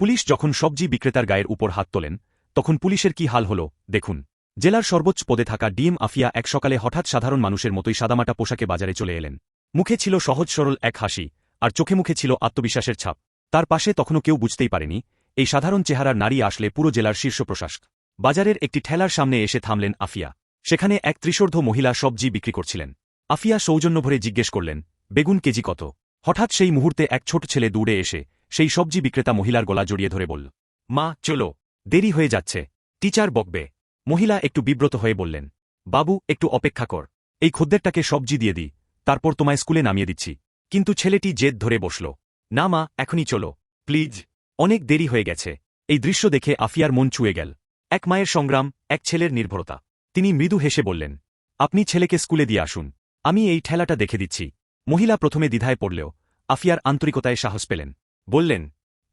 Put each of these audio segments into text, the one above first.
Police যখন সবজি বিক্রেতার গায়ের উপর হাত তোলেন, তখন পুলিশের কি হাল হল, দেখুন। জেলার সর্বোচ্চ পদে থাকা ডিএম আফিয়া এক সকালে হঠাৎ সাধারণ মানুষের মতোই সাদামাটা পোশাকে বাজারে চলে এলেন। মুখে ছিল সহজ সরল এক হাসি, আর চোখে মুখে ছিল আত্মবিশ্বাসের ছাপ। তার পাশে তখনও কেউ বুঝতেই পারেনি, এই সাধারণ চেহারার নারী আসলে পুরো জেলার শীর্ষ প্রশাসক। বাজারের একটি ঠেলার সামনে এসে থামলেন আফিয়া। সেখানে এক ত্রিশোর্ধ মহিলা সবজি বিক্রি করছিলেন। আফিয়া সৌজন্য ভরে জিজ্ঞেস করলেন, বেগুন কেজি কত? হঠাৎ সেই মুহূর্তে এক ছোট ছেলে দূরে এসে সেই সবজি বিক্রেতা মহিলার গলা জড়িয়ে ধরে বলল, মা, চলো, দেরি হয়ে যাচ্ছে। টিচার বকবে। মহিলা একটু বিব্রত হয়ে বললেন, বাবু, একটু অপেক্ষা কর। এই খদ্দেরটাকে সবজি দিয়ে দিই, তারপর তোমায় স্কুলে নামিয়ে দিচ্ছি। কিন্তু ছেলেটি জেদ ধরে বসল, না মা, এখনই চলো, প্লিজ। অনেক দেরি হয়ে গেছে। এই দৃশ্য দেখে আফিয়ার মন চুয়ে গেল। এক মায়ের সংগ্রাম, এক ছেলের নির্ভরতা। তিনি মৃদু হেসে বললেন, আপনি ছেলেকে স্কুলে দিয়ে আসুন। আমি এই ঠেলাটা দেখে দিচ্ছি। মহিলা প্রথমে দ্বিধায় পড়লেও আফিয়ার আন্তরিকতায় সাহস পেলেন। বললেন,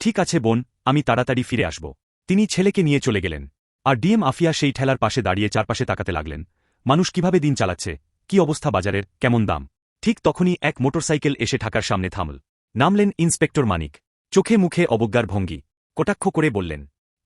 ঠিক আছে বোন, আমি তাড়াতাড়ি ফিরে আসব। তিনি ছেলেকে নিয়ে চলে গেলেন। আর ডিএম আফিয়া সেই ঠেলার পাশে দাঁড়িয়ে চারপাশে তাকাতে লাগলেন। মানুষ কীভাবে দিন চালাচ্ছে? কি অবস্থা বাজারের? কেমন দাম? ঠিক তখনই এক মোটরসাইকেল এসে ঢাকার সামনে থামল। নামলেন ইন্সপেক্টর মানিক। চোখে মুখে অবজ্ঞার ভঙ্গি। কটাক্ষ করে বললেন,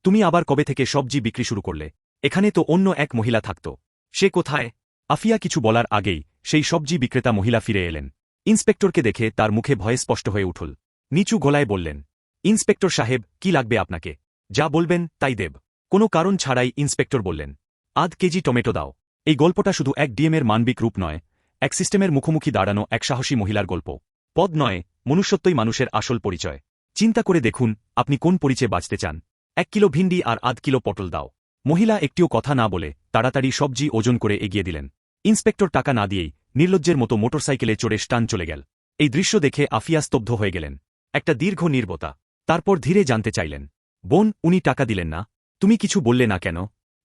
তুমি আবার কবে থেকে সবজি বিক্রি শুরু করলে? এখানে তো অন্য এক মহিলা থাকত। সে কোথায়? আফিয়া কিছু বলার আগেই সেই সবজি বিক্রেতা মহিলা ফিরে এলেন। ইন্সপেক্টরকে দেখে তার মুখে ভয়ে স্পষ্ট হয়ে উঠল। নিচু গলায় বললেন, ইন্সপেক্টর সাহেব, কি লাগবে আপনাকে? যা বলবেন তাই দেব। কোনো কারণ ছাড়াই ইন্সপেক্টর বললেন, আধ কেজি টমেটো দাও। এই গল্পটা শুধু এক ডিএমের মানবিক রূপ নয়, এক সিস্টেমের মুখোমুখি দাঁড়ানো এক সাহসী মহিলার গল্প। পদ নয়, মনুষ্যত্বই মানুষের আসল পরিচয়। চিন্তা করে দেখুন, আপনি কোন পরিচয়ে বাঁচতে চান। এক কিলো ভিন্ডি আর আধ কিলো পটল দাও। মহিলা একটিও কথা না বলে তাড়াতাড়ি সবজি ওজন করে এগিয়ে দিলেন। ইন্সপেক্টর টাকা না দিয়েই নির্লজ্জের মতো মোটরসাইকেলে চড়ে স্টান চলে গেল। এই দৃশ্য দেখে আফিয়া স্তব্ধ হয়ে গেলেন। একটা দীর্ঘ নির্বতা। তারপর ধীরে জানতে চাইলেন, বোন, উনি টাকা দিলেন না। তুমি কিছু বললে না কেন?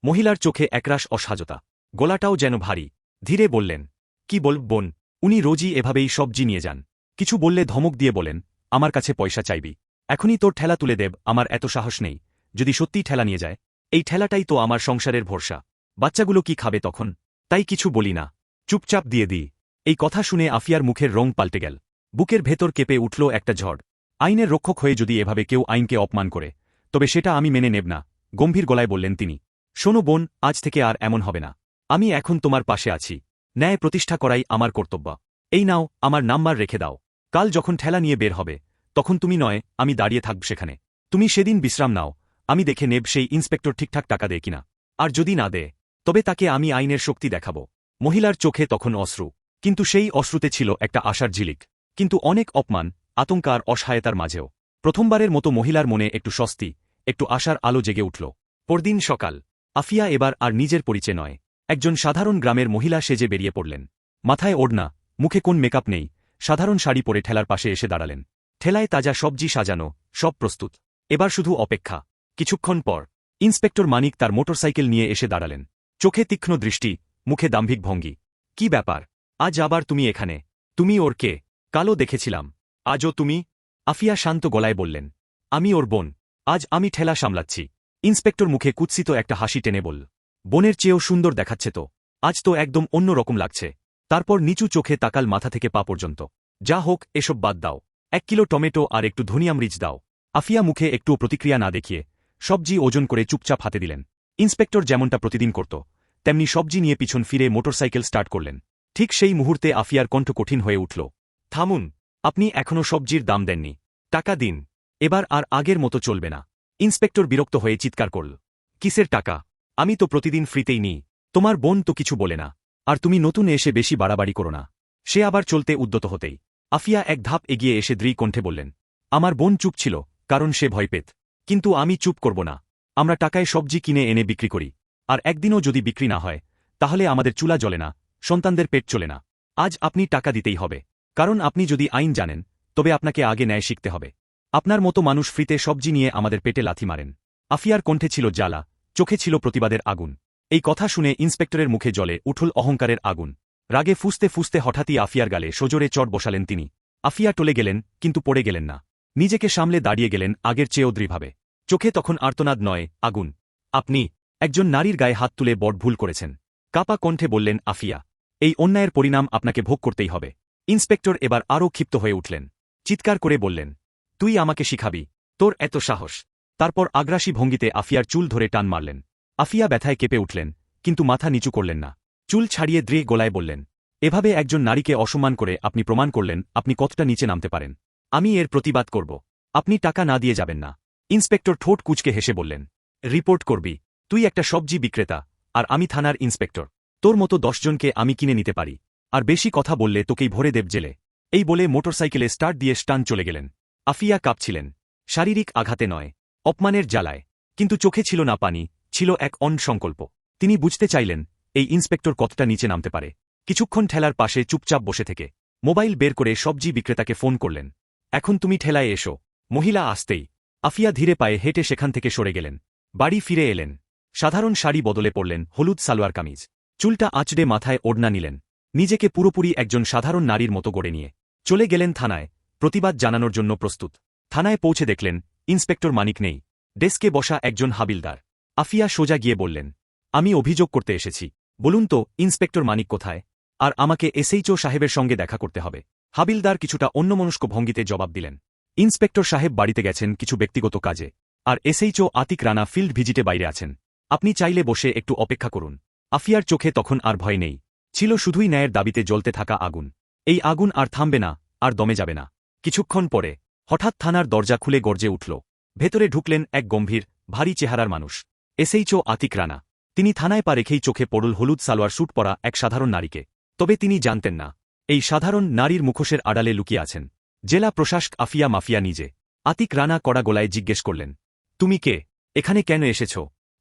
মহিলার চোখে একরাশ অসাজতা। গলাটাও যেন ভারী। ধীরে বললেন, কি বল, বোন, উনি রোজই এভাবেই সবজি নিয়ে যান। কিছু বললে ধমক দিয়ে বলেন, আমার কাছে পয়সা চাইবি। এখনই তোর ঠেলা তুলে দেব, আমার এত সাহস নেই। যদি সত্যিই ঠেলা নিয়ে যায়, এই ঠেলাটাই তো আমার সংসারের ভরসা। বাচ্চাগুলো কি খাবে তখন? তাই কিছু বলি না। চুপচাপ দিয়ে দিই। এই কথা শুনে আফিয়ার মুখের রং পাল্টে গেল। বুকের ভেতর কেঁপে উঠল একটা ঝড়। আইনের রক্ষক হয়ে যদি এভাবে কেউ আইনকে অপমান করে, তবে সেটা আমি মেনে নেব না, গম্ভীর গলায় বললেন তিনি। শোনো বোন, আজ থেকে আর এমন হবে না। আমি এখন তোমার পাশে আছি। ন্যায় প্রতিষ্ঠা করাই আমার কর্তব্য। এই নাও, আমার নাম্বার রেখে দাও। কাল যখন ঠেলা নিয়ে বের হবে, তখন তুমি নয়, আমি দাঁড়িয়ে থাকব সেখানে। তুমি সেদিন বিশ্রাম নাও, আমি দেখে নেব সেই ইন্সপেক্টর ঠিকঠাক টাকা দেয় কিনা। আর যদি না দেয়, তবে তাকে আমি আইনের শক্তি দেখাব। মহিলার চোখে তখন অশ্রু, কিন্তু সেই অশ্রুতে ছিল একটা আশার ঝিলিক। কিন্তু অনেক অপমান আতঙ্কার অসহায়তার মাঝেও। প্রথমবারের মতো মহিলার মনে একটু স্বস্তি, একটু আশার আলো জেগে উঠল। পরদিন সকাল। আফিয়া এবার আর নিজের পরিচয় নয়। একজন সাধারণ গ্রামের মহিলা সেজে বেরিয়ে পড়লেন। মাথায় ওড়না, মুখে কোন মেকআপ নেই, সাধারণ শাড়ি পরে ঠেলার পাশে এসে দাঁড়ালেন। ঠেলায় তাজা সবজি সাজানো, সব প্রস্তুত। এবার শুধু অপেক্ষা। কিছুক্ষণ পর, ইন্সপেক্টর মানিক তার মোটরসাইকেল নিয়ে এসে দাঁড়ালেন। চোখে তীক্ষ্ণ দৃষ্টি, মুখে দাম্ভিক ভঙ্গি। কি ব্যাপার? আজ আবার তুমি এখানে? তুমি ওর কে? কালো দেখেছিলাম। আজও তুমি? আফিয়া শান্ত গলায় বললেন, আমি ওর বোন। আজ আমি ঠেলা সামলাচ্ছি। ইন্সপেক্টর মুখে কুৎসিত একটা হাসি টেনে বল বোনের চেয়েও সুন্দর দেখাচ্ছে তো। আজ তো একদম অন্য রকম লাগছে। তারপর নিচু চোখে তাকাল মাথা থেকে পা পর্যন্ত। যা হোক, এসব বাদ দাও। এক কিলো টমেটো আর একটু ধনিয়া মরিচ দাও। আফিয়া মুখে একটুও প্রতিক্রিয়া না দেখিয়ে সবজি ওজন করে চুপচাপ হাতে দিলেন। ইন্সপেক্টর যেমনটা প্রতিদিন করত, তেমনি সবজি নিয়ে পিছন ফিরে মোটরসাইকেল স্টার্ট করলেন। ঠিক সেই মুহূর্তে আফিয়ার কণ্ঠ কঠিন হয়ে উঠল, থামুন আপনি এখনও সবজির দাম দেননি। টাকা দিন। এবার আর আগের মতো চলবে না। ইন্সপেক্টর বিরক্ত হয়ে চিৎকার করল। কিসের টাকা? আমি তো প্রতিদিন ফ্রিতেই নিই। তোমার বোন তো কিছু বলে না। আর তুমি নতুন এসে বেশি বাড়াবাড়ি করো না। সে আবার চলতে উদ্যত হতেই। আফিয়া এক ধাপ এগিয়ে এসে দ্রি কণ্ঠে বললেন, আমার বোন চুপ ছিল, কারণ সে ভয় পেত। কিন্তু আমি চুপ করব না। আমরা টাকায় সবজি কিনে এনে বিক্রি করি। আর একদিনও যদি বিক্রি না হয়, তাহলে আমাদের চুলা জ্বলে না, সন্তানদের পেট চলে না। আজ আপনি টাকা দিতেই হবে। কারণ আপনি যদি আইন জানেন, তবে আপনাকে আগে ন্যায় শিখতে হবে। আপনার মতো মানুষ ফ্রিতে সবজি নিয়ে আমাদের পেটে লাথি মারেন। আফিয়ার কণ্ঠে ছিল জ্বালা, চোখে ছিল প্রতিবাদের আগুন। এই কথা শুনে ইন্সপেক্টরের মুখে জলে উঠল অহংকারের আগুন। রাগে ফুসতে ফুসতে হঠাৎই আফিয়ার গালে সজোরে চট বসালেন তিনি। আফিয়া টলে গেলেন, কিন্তু পড়ে গেলেন না। নিজেকে সামলে দাঁড়িয়ে গেলেন আগের চেয়েও দৃঢ়ভাবে চোখে তখন আর্তনাদ নয়, আগুন। আপনি একজন নারীর গায়ে হাত তুলে বড় ভুল করেছেন। কাপা কণ্ঠে বললেন, আফিয়া, এই অন্যায়ের পরিণাম আপনাকে ভোগ করতেই হবে। ইন্সপেক্টর এবার আরও ক্ষিপ্ত হয়ে উঠলেন। চিৎকার করে বললেন, তুই আমাকে শিখাবি। তোর এত সাহস। তারপর আগ্রাসী ভঙ্গিতে আফিয়ার চুল ধরে টান মারলেন। আফিয়া ব্যথায় কেঁপে উঠলেন, কিন্তু মাথা নিচু করলেন না। চুল ছাড়িয়ে দৃঢ় গোলায় বললেন, এভাবে একজন নারীকে অসম্মান করে আপনি প্রমাণ করলেন আপনি কতটা নিচে নামতে পারেন। আমি এর প্রতিবাদ করব। আপনি টাকা না দিয়ে যাবেন না। ইন্সপেক্টর ঠোঁট কুচকে হেসে বললেন, রিপোর্ট করবি। তুই একটা সবজি বিক্রেতা, আর আমি থানার ইন্সপেক্টর। তোর মতো দশজনকে আমি কিনে নিতে পারি। আর বেশি কথা বললে তোকেই ভরে দেব জেলে। এই বলে মোটরসাইকেলে স্টার্ট দিয়ে স্টান চলে গেলেন। আফিয়া কাঁপছিলেন। শারীরিক আঘাতে নয়, অপমানের জ্বালায়। কিন্তু চোখে ছিল না পানি, ছিল এক অন সংকল্প। তিনি বুঝতে চাইলেন, এই ইন্সপেক্টর কতটা নিচে নামতে পারে। কিছুক্ষণ ঠেলার পাশে চুপচাপ বসে থেকে। মোবাইল বের করে সবজি বিক্রেতাকে ফোন করলেন। এখন তুমি ঠেলায় এসো। মহিলা আসতেই। আফিয়া ধীরে পায়ে হেঁটে সেখান থেকে সরে গেলেন। বাড়ি ফিরে এলেন। সাধারণ শাড়ি বদলে পড়লেন হলুদ সালোয়ার কামিজ। চুলটা আঁচড়ে মাথায় ওড়না নিলেন। নিজেকে পুরোপুরি একজন সাধারণ নারীর মতো গড়ে নিয়ে। চলে গেলেন থানায়, প্রতিবাদ জানানোর জন্য প্রস্তুত। থানায় পৌঁছে দেখলেন, ইন্সপেক্টর মানিক নেই। ডেস্কে বসা একজন হাবিলদার। আফিয়া সোজা গিয়ে বললেন, আমি অভিযোগ করতে এসেছি। বলুন তো, ইন্সপেক্টর মানিক কোথায়? আর আমাকে এসএইচও সাহেবের সঙ্গে দেখা করতে হবে। হাবিলদার কিছুটা অন্যমনস্ক ভঙ্গিতে জবাব দিলেন, ইন্সপেক্টর সাহেব বাড়িতে গেছেন কিছু ব্যক্তিগত কাজে, আর এসএইচও আতিক রানা ফিল্ড ভিজিটে বাইরে আছেন। আপনি চাইলে বসে একটু অপেক্ষা করুন। আফিয়ার চোখে তখন আর ভয় নেই। ছিল শুধুই ন্যায়ের দাবিতে জ্বলতে থাকা আগুন। এই আগুন আর থামবে না, আর দমে যাবে না। কিছুক্ষণ পরে, হঠাৎ থানার দরজা খুলে গর্জে উঠল। ভেতরে ঢুকলেন এক গম্ভীর, ভারী চেহারার মানুষ। এসএইচও আতিক রানা। তিনি থানায় পা রেখেই চোখে পড়ল হলুদ সালোয়ার স্যুট পরা এক সাধারণ নারীকে। তবে তিনি জানতেন না, এই সাধারণ নারীর মুখোশের আড়ালে লুকিয়ে আছেন। জেলা প্রশাসক আফিয়া মাফিয়া নিজে। আতিক রানা কড়া গলায় জিজ্ঞেস করলেন, তুমি কে? এখানে কেন এসেছ?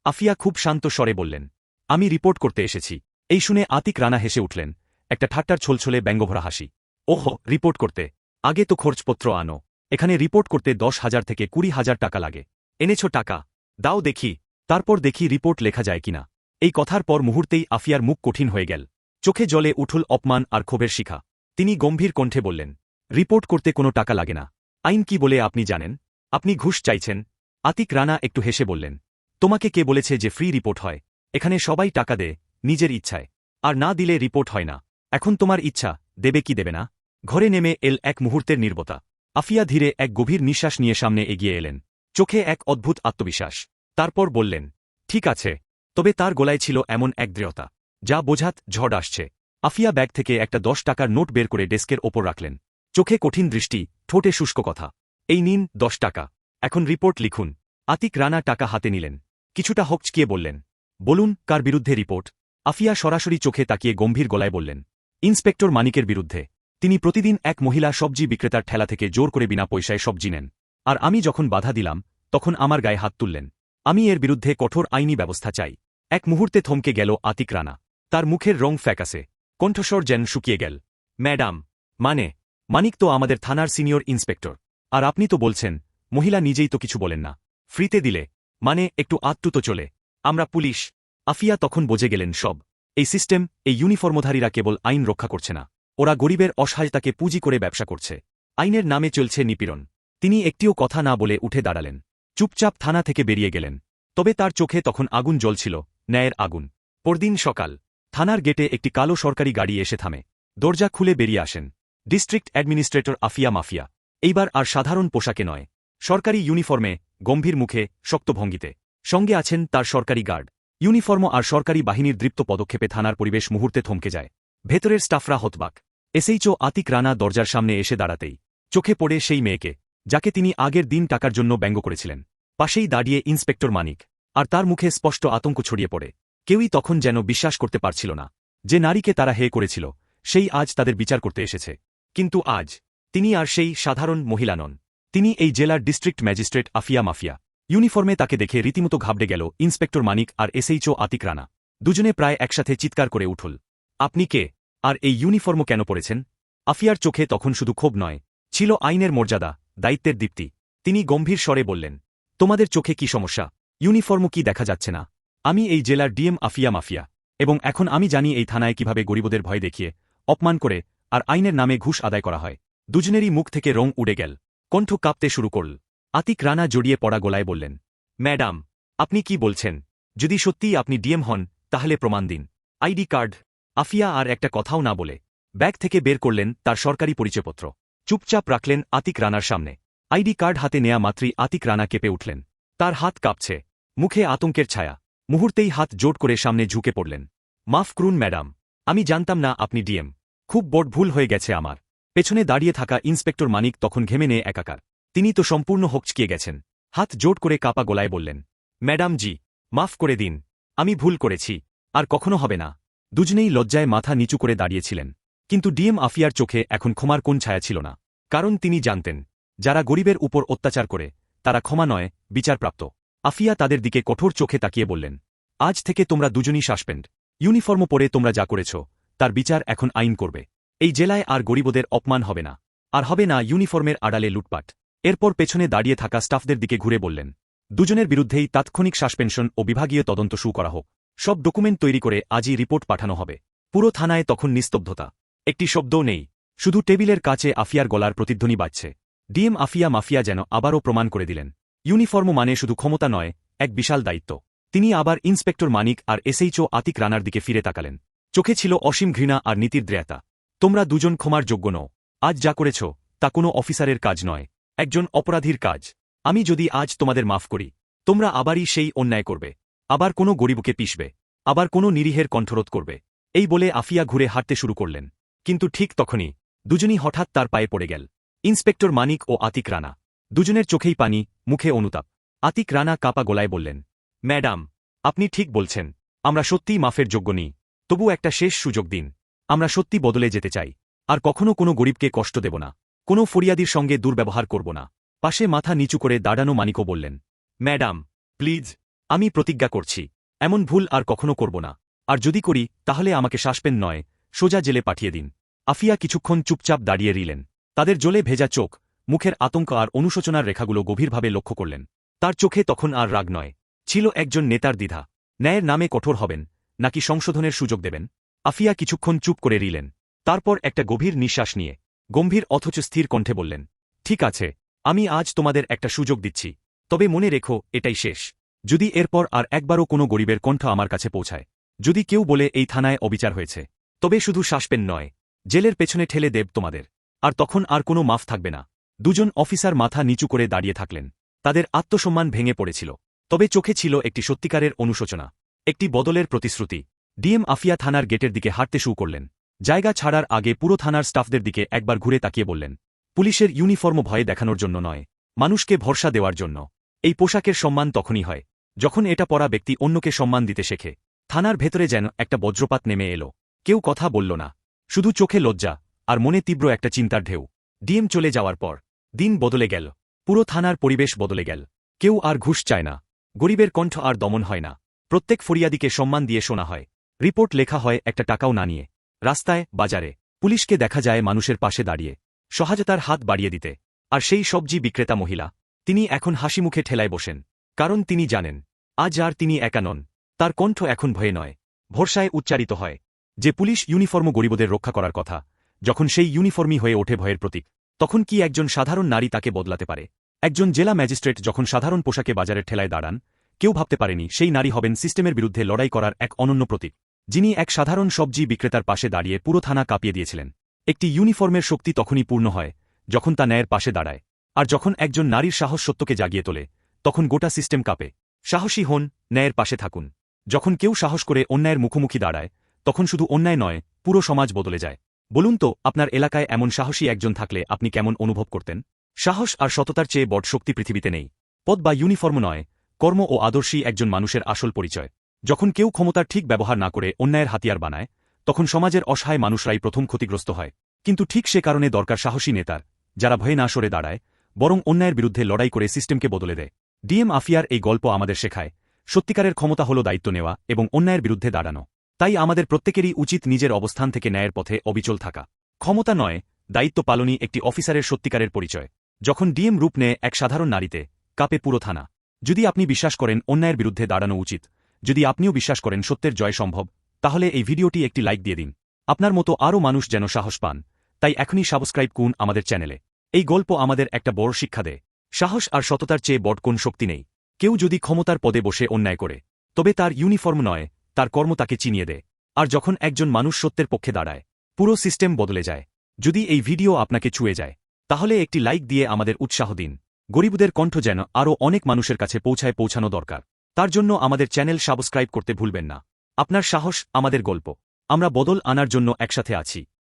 আফিয়া খুব শান্ত স্বরে বললেন, আমি রিপোর্ট করতে এসেছি। এই শুনে আতিক রানা হেসে উঠলেন, একটা ঠাট্টার ছলছলে ব্যঙ্গভরা হাসি। ওহ, রিপোর্ট করতে। আগে তো খরচপত্র আনো। এখানে রিপোর্ট করতে দশ হাজার থেকে কুড়ি হাজার টাকা লাগে। এনেছ টাকা। দাও দেখি। তারপর দেখি রিপোর্ট লেখা যায় কিনা। এই কথার পর মুহূর্তেই আফিয়ার মুখ কঠিন হয়ে গেল। চোখে জলে উঠুল অপমান আর ক্ষোভের শিখা। তিনি গম্ভীর কণ্ঠে বললেন, রিপোর্ট করতে কোনো টাকা লাগে না। আইন কি বলে আপনি জানেন? আপনি ঘুষ চাইছেন? আতিক রানা একটু হেসে বললেন, তোমাকে কে বলেছে যে ফ্রি রিপোর্ট হয়? এখানে সবাই টাকা দেয়। নিজের ইচ্ছায়। আর না দিলে রিপোর্ট হয় না। এখন তোমার ইচ্ছা, দেবে কি দেবে না? ঘরে নেমে এল এক মুহূর্তের নির্বতা। আফিয়া ধীরে এক গভীর নিঃশ্বাস নিয়ে সামনে এগিয়ে এলেন। চোখে এক অদ্ভুত আত্মবিশ্বাস। তারপর বললেন, ঠিক আছে। তবে তার গোলায় ছিল এমন এক দৃঢ়তা, যা বোঝাত ঝড় আসছে। আফিয়া ব্যাগ থেকে একটা দশ টাকার নোট বের করে ডেস্কের ওপর রাখলেন। চোখে কঠিন দৃষ্টি, ঠোঁটে শুষ্ক কথা। এই নিন দশ টাকা। এখন রিপোর্ট লিখুন। আতিক রানা টাকা হাতে নিলেন। কিছুটা হকচকিয়ে বললেন, বলুন কার বিরুদ্ধে রিপোর্ট? আফিয়া সরাসরি চোখে তাকিয়ে গম্ভীর গলায় বললেন, ইন্সপেক্টর মানিকের বিরুদ্ধে। তিনি প্রতিদিন এক মহিলা সবজি বিক্রেতার ঠেলা থেকে জোর করে বিনা পয়সায় সবজি নেন। আর আমি যখন বাধা দিলাম, তখন আমার গায়ে হাত তুললেন। আমি এর বিরুদ্ধে কঠোর আইনি ব্যবস্থা চাই। এক মুহূর্তে থমকে গেল আতিক রানা। তার মুখের রং ফ্যাকাসে। কণ্ঠস্বর যেন শুকিয়ে গেল। ম্যাডাম মানে? মানিক তো আমাদের থানার সিনিয়র ইন্সপেক্টর। আর আপনি তো বলছেন, মহিলা নিজেই তো কিছু বলেন না। ফ্রিতে দিলে। মানে একটু আত্মুত চলে। আমরা পুলিশ। আফিয়া তখন বোঝে গেলেন সব। এই সিস্টেম, এই ইউনিফর্মধারীরা কেবল আইন রক্ষা করছে না। ওরা গরিবের অসহায়তাকে পুঁজি করে ব্যবসা করছে। আইনের নামে চলছে নিপীড়ন। তিনি একটিও কথা না বলে উঠে দাঁড়ালেন। চুপচাপ থানা থেকে বেরিয়ে গেলেন। তবে তার চোখে তখন আগুন জ্বলছিল, ন্যায়ের আগুন। পরদিন সকাল, থানার গেটে একটি কালো সরকারি গাড়ি এসে থামে। দরজা খুলে বেরিয়ে আসেন। District administrator Afia Mafia. এইবার আর সাধারণ পোশাকে নয়। সরকারি ইউনিফর্মে, গম্ভীর মুখে শক্ত ভঙ্গিতে সঙ্গে আছেন তার সরকারি গার্ড। ইউনিফর্ম আর সরকারি বাহিনীর দৃপ্ত পদক্ষেপে থানার পরিবেশ মুহূর্তে থমকে যায়। ভেতরের স্টাফরা হতবাক। এসএইচও আতিক রানা দরজার সামনে এসে দাঁড়াতেই চোখে পড়ে সেই মেয়েকে, যাকে তিনি আগের দিন টাকার জন্য ব্যঙ্গ করেছিলেন। পাশেই দাঁড়িয়ে ইন্সপেক্টর মানিক, আর তার মুখে স্পষ্ট আতঙ্ক ছড়িয়ে পড়ে। কেউই তখন যেন বিশ্বাস করতে পারছিল না, যে নারীকে তারা হে করেছিল, সেই আজ তাদের বিচার করতে এসেছে। কিন্তু আজ, তিনি আর সেই সাধারণ মহিলা নন। তিনি এই জেলার ডিস্ট্রিক্ট ম্যাজিস্ট্রেট আফিয়া মাফিয়া। ইউনিফর্মে তাকে দেখে রীতিমতো ঘাবড়ে গেল ইন্সপেক্টর মানিক আর এসএইচও আতিক রানা। দুজনে প্রায় একসাথে চিৎকার করে উঠল, আপনি কে? আর এই ইউনিফর্ম কেন পড়েছেন আফিয়ার চোখে তখন শুধু ক্ষোভ নয়, ছিল আইনের মর্যাদা, দায়িত্বের দীপ্তি। তিনি গম্ভীর স্বরে বললেন, তোমাদের চোখে কি সমস্যা? ইউনিফর্ম কি দেখা যাচ্ছে না? আমি এই জেলার ডিএম আফিয়া মাফিয়া, এবং এখন আমি জানি এই থানায় কীভাবে গরিবদের ভয় দেখিয়ে, অপমান করে, আর আইনের নামে ঘুষ আদায় করা হয়। দুজনেরই মুখ থেকে রং উড়ে গেল, কণ্ঠ কাঁপতে শুরু করল। আতিক রানা জড়িয়ে পড়া গোলায় বললেন, ম্যাডাম, আপনি কি বলছেন? যদি সত্যিই আপনি ডিএম হন, তাহলে প্রমাণ দিন। আইডি কার্ড, আফিয়া আর একটা কথাও না বলে ব্যাগ থেকে বের করলেন তার সরকারি পরিচয়পত্র। চুপচাপ রাখলেন আতিক রানার সামনে। আইডি কার্ড হাতে নেয়া মাত্রই আতিক রানা কেঁপে উঠলেন। তার হাত কাঁপছে, মুখে আতঙ্কের ছায়া। মুহূর্তেই হাত জোট করে সামনে ঝুঁকে পড়লেন। মাফ করুন, ম্যাডাম, আমি জানতাম না আপনি ডিএম। খুব বড় ভুল হয়ে গেছে আমার। পেছনে দাঁড়িয়ে থাকা ইন্সপেক্টর মানিক তখন ঘেমে নিয়ে একাকার। তিনি তো সম্পূর্ণ হকচকিয়ে গেছেন। হাত জোট করে কাপা গলায় বললেন, ম্যাডাম জি, মাফ করে দিন, আমি ভুল করেছি, আর কখনো হবে না। দুজনেই লজ্জায় মাথা নিচু করে দাঁড়িয়েছিলেন। কিন্তু ডিএম আফিয়ার চোখে এখন ক্ষমার কোন ছায়া ছিল না, কারণ তিনি জানতেন, যারা গরিবের উপর অত্যাচার করে, তারা ক্ষমা নয়, বিচারপ্রাপ্ত। আফিয়া তাদের দিকে কঠোর চোখে তাকিয়ে বললেন, আজ থেকে তোমরা দুজনই সাসপেন্ড ইউনিফর্ম পরে তোমরা যা করেছ, তার বিচার এখন আইন করবে। এই জেলায় আর গরিবদের অপমান হবে না, আর হবে না ইউনিফর্মের আড়ালে লুটপাট। এরপর পেছনে দাঁড়িয়ে থাকা স্টাফদের দিকে ঘুরে বললেন, দুজনের বিরুদ্ধেই তাৎক্ষণিক সাসপেনশন ও বিভাগীয় তদন্ত শুরু করা হোক। সব ডকুমেন্ট তৈরি করে আজই রিপোর্ট পাঠানো হবে। পুরো থানায় তখন নিস্তব্ধতা। একটি শব্দও নেই। শুধু টেবিলের কাছে আফিয়ার গলার প্রতিধ্বনি বাজছে। ডিএম আফিয়া মাফিয়া যেন আবারও প্রমাণ করে দিলেন। ইউনিফর্ম মানে শুধু ক্ষমতা নয়, এক বিশাল দায়িত্ব। তিনি আবার ইন্সপেক্টর মানিক আর এসএইচও আতিক রানার দিকে ফিরে তাকালেন। চোখে ছিল অসীম ঘৃণা আর নীতির দ্রেয়তা। তোমরা দুজন ক্ষমার যোগ্য নও। আজ যা করেছ, তা কোনো অফিসারের কাজ নয়। একজন অপরাধীর কাজ। আমি যদি আজ তোমাদের মাফ করি, তোমরা আবারই সেই অন্যায় করবে। আবার কোনো গরিবকে পিষবে, আবার কোনো নিরীহের কণ্ঠরোধ করবে। এই বলে আফিয়া ঘুরে হাঁটতে শুরু করলেন। কিন্তু ঠিক তখনই দুজনই হঠাৎ তার পায়ে পড়ে গেল। ইন্সপেক্টর মানিক ও আতিক রানা। দুজনের চোখেই পানি, মুখে অনুতাপ। আতিক রানা কাপা গলায় বললেন, ম্যাডাম, আপনি ঠিক বলছেন। আমরা সত্যিই মাফের যোগ্য নিই। তবু একটা শেষ সুযোগ দিন। আমরা সত্যি বদলে যেতে চাই। আর কখনো কোনো গরিবকে কষ্ট দেব না। কোনো ফরিয়াদির সঙ্গে দুর্ব্যবহার করব না। পাশে মাথা নিচু করে দাঁড়ানো মানিকও বললেন, ম্যাডাম, প্লিজ, আমি প্রতিজ্ঞা করছি। এমন ভুল আর কখনো করব না। আর যদি করি, তাহলে আমাকে সাসপেন্ড নয়, সোজা জেলে পাঠিয়ে দিন। আফিয়া কিছুক্ষণ চুপচাপ দাঁড়িয়ে রিলেন তাদের জলে ভেজা চোখ, মুখের আতঙ্ক আর অনুশোচনার রেখাগুলো গভীরভাবে লক্ষ্য করলেন। তার চোখে তখন আর রাগ নয়। ছিল একজন নেতার দ্বিধা। ন্যায়ের নামে কঠোর হবেন, নাকি সংশোধনের সুযোগ দেবেন? আফিয়া কিছুক্ষণ চুপ করে রিলেন তারপর একটা গভীর নিঃশ্বাস নিয়ে গম্ভীর অথচ স্থির কণ্ঠে বললেন, ঠিক আছে, আমি আজ তোমাদের একটা সুযোগ দিচ্ছি। তবে মনে রেখো, এটাই শেষ। যদি এরপর আর একবারও কোনো গরিবের কণ্ঠ আমার কাছে পৌঁছায়, যদি কেউ বলে এই থানায় অবিচার হয়েছে, তবে শুধু শ্বাসপেন নয়, জেলের পেছনে ঠেলে দেব তোমাদের। আর তখন আর কোনো মাফ থাকবে না। দুজন অফিসার মাথা নিচু করে দাঁড়িয়ে থাকলেন। তাদের আত্মসম্মান ভেঙে পড়েছিল। তবে চোখে ছিল একটি সত্যিকারের অনুশোচনা, একটি বদলের প্রতিশ্রুতি। ডিএম আফিয়া থানার গেটের দিকে হাঁটতে শুরু করলেন। জায়গা ছাড়ার আগে পুরো থানার স্টাফদের দিকে একবার ঘুরে তাকিয়ে বললেন, পুলিশের ইউনিফর্ম ভয়ে দেখানোর জন্য নয়, মানুষকে ভরসা দেওয়ার জন্য। এই পোশাকের সম্মান তখনই হয়, যখন এটা পরা ব্যক্তি অন্যকে সম্মান দিতে শেখে। থানার ভেতরে যেন একটা বজ্রপাত নেমে এলো। কেউ কথা বলল না। শুধু চোখে লজ্জা আর মনে তীব্র একটা চিন্তার ঢেউ। ডিএম চলে যাওয়ার পর, দিন বদলে গেল। পুরো থানার পরিবেশ বদলে গেল। কেউ আর ঘুষ চায় না। গরিবের কণ্ঠ আর দমন হয় না। প্রত্যেক ফরিয়াদিকে সম্মান দিয়ে শোনা হয়। রিপোর্ট লেখা হয় একটা টাকাও না নিয়ে। রাস্তায়, বাজারে। পুলিশকে দেখা যায় মানুষের পাশে দাঁড়িয়ে। সহায়তার হাত বাড়িয়ে দিতে। আর সেই সবজি বিক্রেতা মহিলা। তিনি এখন হাসি মুখে ঠেলায় বসেন। কারণ তিনি জানেন, আজ আর তিনি একা নন। তার কণ্ঠ এখন ভয়ে নয়। ভরসায় উচ্চারিত হয়, যে পুলিশ ইউনিফর্ম গরিবদের রক্ষা করার কথা। যখন সেই ইউনিফর্মই হয়ে ওঠে ভয়ের প্রতীক, তখন কি একজন সাধারণ নারী তাকে বদলাতে পারে? একজন জেলা ম্যাজিস্ট্রেট যখন সাধারণ পোশাকে বাজারের ঠেলায় দাঁড়ান, কেউ ভাবতে পারেনি সেই নারী হবেন সিস্টেমের বিরুদ্ধে লড়াই করার এক অনন্য প্রতীক। যিনি এক সাধারণ সবজি বিক্রেতার পাশে দাঁড়িয়ে পুরো থানা কাঁপিয়ে দিয়েছিলেন। একটি ইউনিফর্মের শক্তি তখনই পূর্ণ হয়, যখন তা ন্যায়ের পাশে দাঁড়ায়, আর যখন একজন নারীর সাহস সত্যকে জাগিয়ে তোলে, তখন গোটা সিস্টেম কাঁপে। সাহসী হন, ন্যায়ের পাশে থাকুন। যখন কেউ সাহস করে অন্যায়ের মুখোমুখি দাঁড়ায়, তখন শুধু অন্যায় নয়, পুরো সমাজ বদলে যায়। বলুন তো, আপনার এলাকায় এমন সাহসী একজন থাকলে আপনি কেমন অনুভব করতেন? সাহস আর সততার চেয়ে বট শক্তি পৃথিবীতে নেই। পদ বা ইউনিফর্ম নয়, কর্ম ও আদর্শী একজন মানুষের আসল পরিচয়। যখন কেউ ক্ষমতার ঠিক ব্যবহার না করে অন্যায়ের হাতিয়ার বানায়, তখন সমাজের অসহায় মানুষরাই প্রথম ক্ষতিগ্রস্ত হয়। কিন্তু ঠিক সে কারণে দরকার সাহসী নেতার, যারা ভয়ে না সরে দাঁড়ায়, বরং অন্যায়ের বিরুদ্ধে লড়াই করে সিস্টেমকে বদলে দেয়। ডিএম আফিয়ার এই গল্প আমাদের শেখায়, সত্যিকারের ক্ষমতা হল দায়িত্ব নেওয়া এবং অন্যায়ের বিরুদ্ধে দাঁড়ানো। তাই আমাদের প্রত্যেকেরই উচিত নিজের অবস্থান থেকে ন্যায়ের পথে অবিচল থাকা। ক্ষমতা নয়, দায়িত্ব পালনই একটি অফিসারের সত্যিকারের পরিচয়। যখন ডিএম রূপ নেয় এক সাধারণ নারীতে, কাপে পুরো থানা। যদি আপনি বিশ্বাস করেন অন্যায়ের বিরুদ্ধে দাঁড়ানো উচিত যদি আপনিও বিশ্বাস করেন সত্যের জয় সম্ভব, তাহলে এই ভিডিওটি একটি লাইক দিয়ে দিন। আপনার মতো আরও মানুষ যেন সাহস পান। তাই এখনই সাবস্ক্রাইব করুন আমাদের চ্যানেলে। এই গল্প আমাদের একটা বড় শিক্ষা দেয়। সাহস আর সততার চেয়ে বড় কোন শক্তি নেই। কেউ যদি ক্ষমতার পদে বসে অন্যায় করে, তবে তার ইউনিফর্ম নয়, তার কর্ম তাকে চিনিয়ে দেয়। আর যখন একজন মানুষ সত্যের পক্ষে দাঁড়ায়, পুরো সিস্টেম বদলে যায়। যদি এই ভিডিও আপনাকে ছুঁয়ে যায়, তাহলে একটি লাইক দিয়ে আমাদের উৎসাহ দিন। গরিবদের কণ্ঠ যেন আরও অনেক মানুষের কাছে পৌঁছায় পৌঁছানো দরকার। তার জন্য আমাদের চ্যানেল সাবস্ক্রাইব করতে ভুলবেন না। আপনার সাহস, আমাদের গল্প। আমরা বদল আনার জন্য একসাথে আছি।